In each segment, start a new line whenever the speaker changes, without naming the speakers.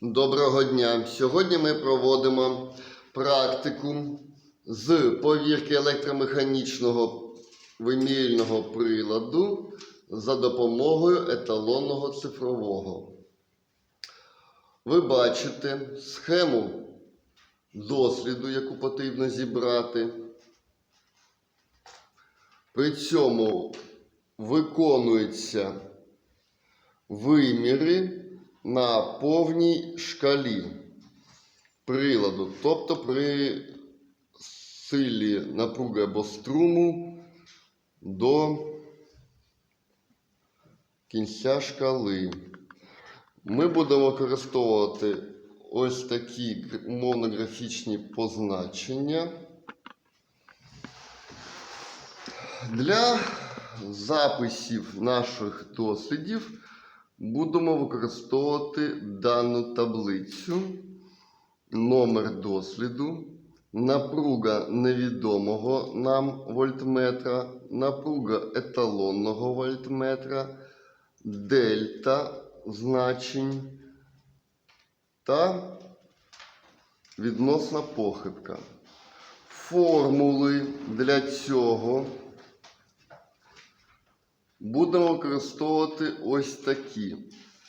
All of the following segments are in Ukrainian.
Доброго дня! Сьогодні ми проводимо практику з повірки електромеханічного вимірювального приладу за допомогою еталонного цифрового. Ви бачите схему досліду, яку потрібно зібрати. При цьому виконуються виміри на повній шкалі приладу, тобто при силі напруги або струму до кінця шкали. Ми будемо використовувати ось такі умовно графічні позначення. Для записів наших дослідів будемо використовувати дану таблицю, номер досліду, напруга невідомого нам вольтметра, напруга еталонного вольтметра, дельта значень та відносна похибка. Формули для цього будемо використовувати ось такі.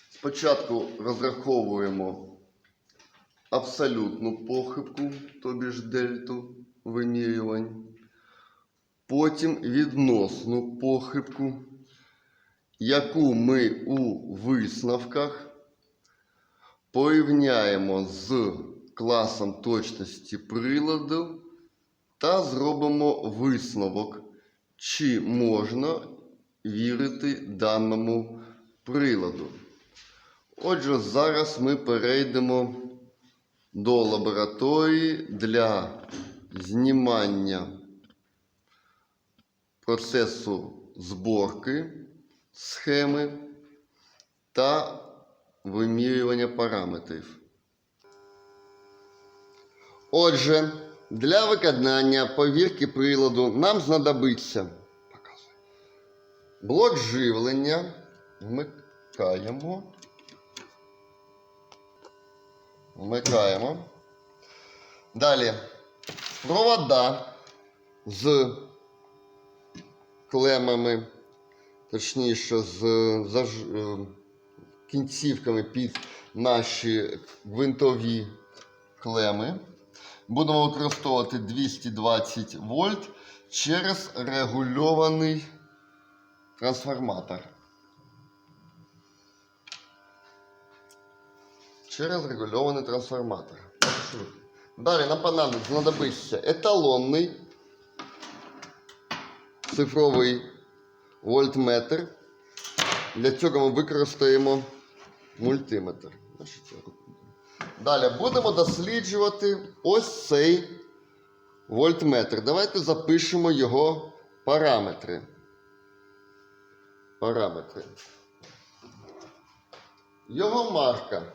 Спочатку розраховуємо абсолютну похибку, тобі ж дельту вимірювань. Потім відносну похибку, яку ми у висновках порівняємо з класом точності приладу та зробимо висновок, чи можна вірити даному приладу. Отже, зараз ми перейдемо до лабораторії для знімання процесу зборки схеми та вимірювання параметрів. Отже, для виконання повірки приладу нам знадобиться блок живлення. Вмикаємо. Вмикаємо. Далі провода з клемами, точніше, з заж... е, кінцівками під наші гвинтові клеми. Будемо використовувати 220 вольт через регульований трансформатор. Через регульований трансформатор. Далі нам знадобиться еталонний цифровий вольтметр. Для цього ми використаємо мультиметр. Далі будемо досліджувати ось цей вольтметр. Давайте запишемо його параметри. Параметри. Його марка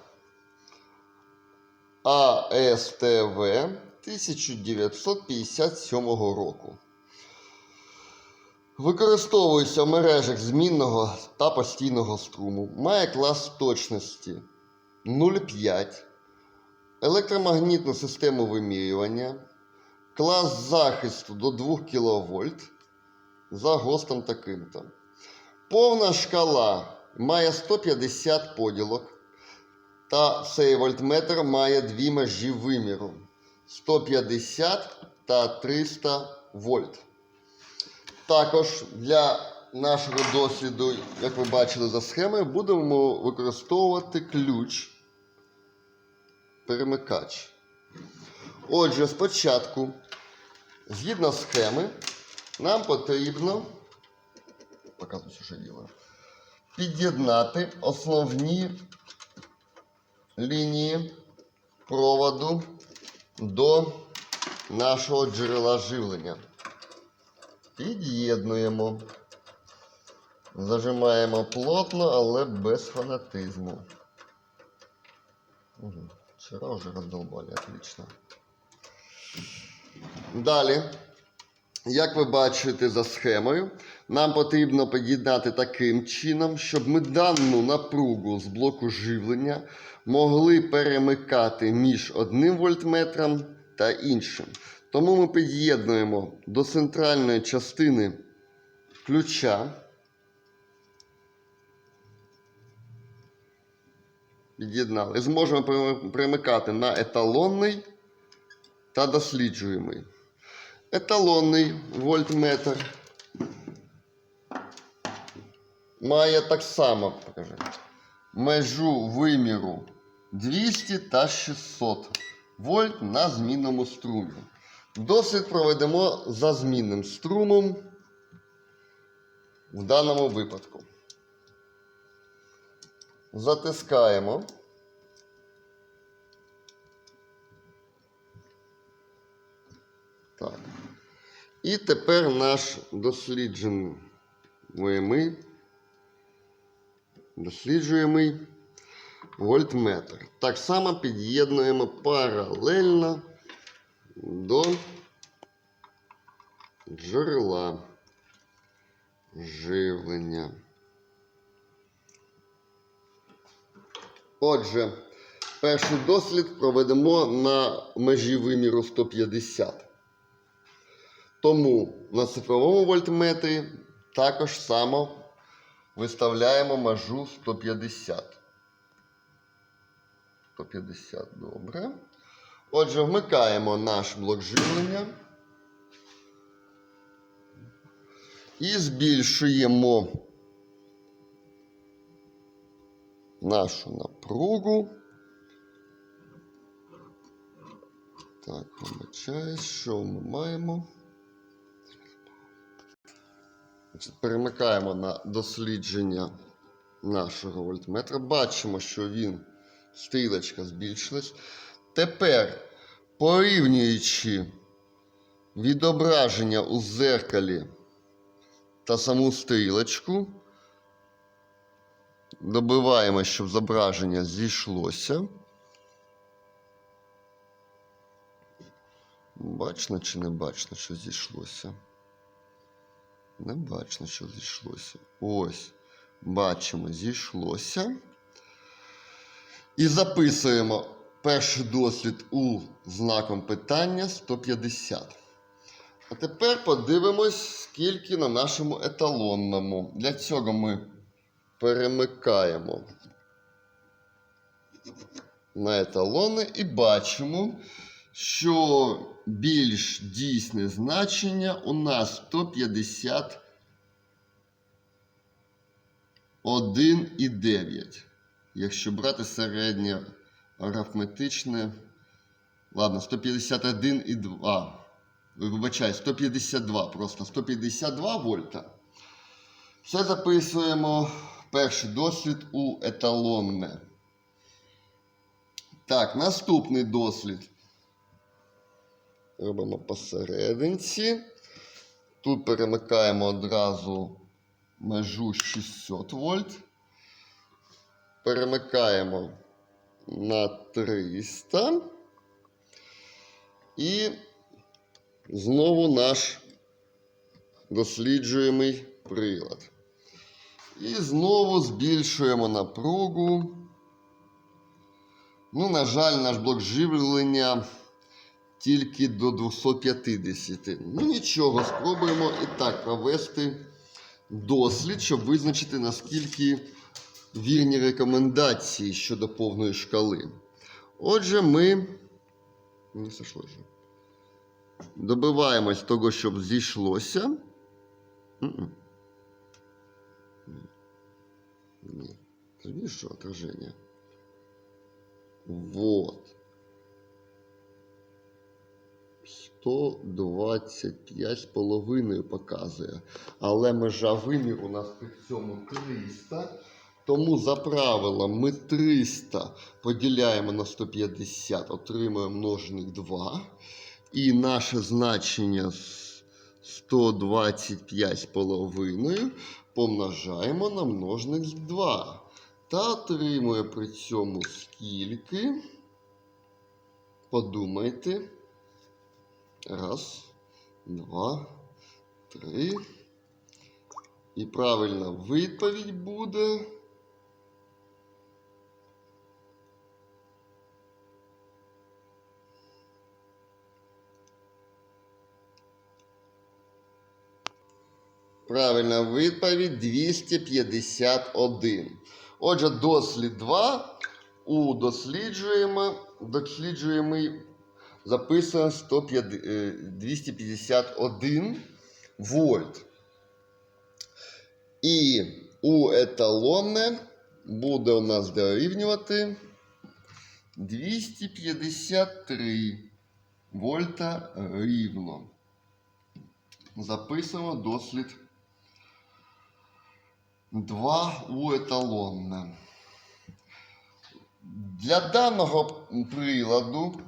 АСТВ 1957 року. Використовується в мережах змінного та постійного струму. Має клас точності 0,5 електромагнітну систему вимірювання, клас захисту до 2 кВт за ГОСТом таким-то. Повна шкала має 150 поділок, та цей вольтметр має дві межі виміру 150 та 300 вольт. Також для нашого досліду, як ви бачили за схемою, будемо використовувати ключ перемикач. Отже, спочатку, згідно схеми, нам потрібно показую, що діло, під'єднати основні лінії проводу до нашого джерела живлення. Під'єднуємо. Зажимаємо плотно, але без фанатизму. Вчера уже раздолбали, отлично. Далі Як ви бачите за схемою, нам потрібно під'єднати таким чином, щоб ми дану напругу з блоку живлення могли перемикати між одним вольтметром та іншим. Тому ми під'єднуємо до центральної частини ключа. Під'єднали. Зможемо перемикати на еталонний та досліджуємий. Еталонний вольтметр має так само покажи, межу виміру 200 та 600 вольт на змінному струмі. Досвід проведемо за змінним струмом в даному випадку. Затискаємо. І тепер наш досліджуємий, досліджуємий вольтметр. Так само під'єднуємо паралельно до джерела живлення. Отже, перший дослід проведемо на межі виміру 150. Тому на цифровому вольтметрі також само виставляємо межу 150. 150, добре. Отже, вмикаємо наш блок живлення і збільшуємо нашу напругу. Так, вибачаюсь, що ми маємо? Значить, перемикаємо на дослідження нашого вольтметра. Бачимо, що він, стрілочка збільшилась. Тепер, порівнюючи відображення у зеркалі та саму стрілочку, добиваємо, щоб зображення зійшлося. Бачно чи не бачно, що зійшлося? Не бачно, що зійшлося. Ось. Бачимо, зійшлося. І записуємо перший дослід у знаком питання 150. А тепер подивимось, скільки на нашому еталонному. Для цього ми перемикаємо на еталони і бачимо, що більш дійсне значення у нас 151,9. Якщо брати середнє арифметичне. Ладно, 151,2. Вибачай, 152 просто 152 вольта. Все записуємо перший дослід у еталонне. Так, наступний дослід. Робимо посерединці. Тут перемикаємо одразу межу 600 вольт. Перемикаємо на 300. І знову наш досліджуємий прилад. І знову збільшуємо напругу. Ну, на жаль, наш блок живлення тільки до 250. Ну нічого, спробуємо і так провести дослід, щоб визначити, наскільки вірні рекомендації щодо повної шкали. Отже, ми. Не сошлося. Добиваємось того, щоб зійшлося. Ні. Бачиш, що отраження? Вот. 125,5 показує. Але межа виміру у нас при цьому 300. Тому за правилом ми 300 поділяємо на 150, отримуємо множник 2. І наше значення з 125,5 помножаємо на множник 2. Та отримує при цьому скільки. Подумайте. Раз, два, 3. І правильна відповідь буде. Правильна відповідь 251. Отже, дослід 2. У досліджуємо, досліджуємо записано 150, е, 251 вольт. І у еталонне буде у нас дорівнювати 253 вольта рівно. Записуємо дослід 2 у еталонне. Для даного приладу,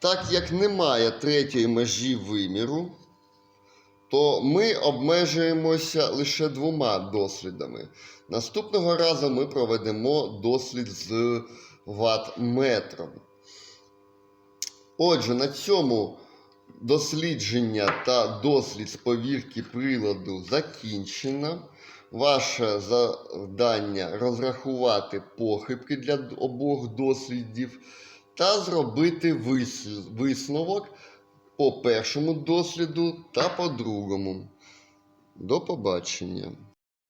так як немає третьої межі виміру, то ми обмежуємося лише двома дослідами. Наступного разу ми проведемо дослід з ватметром. Отже, на цьому дослідження та дослід з повірки приладу закінчено. Ваше завдання розрахувати похибки для обох дослідів та зробити висновок по першому досліду та по другому. До побачення.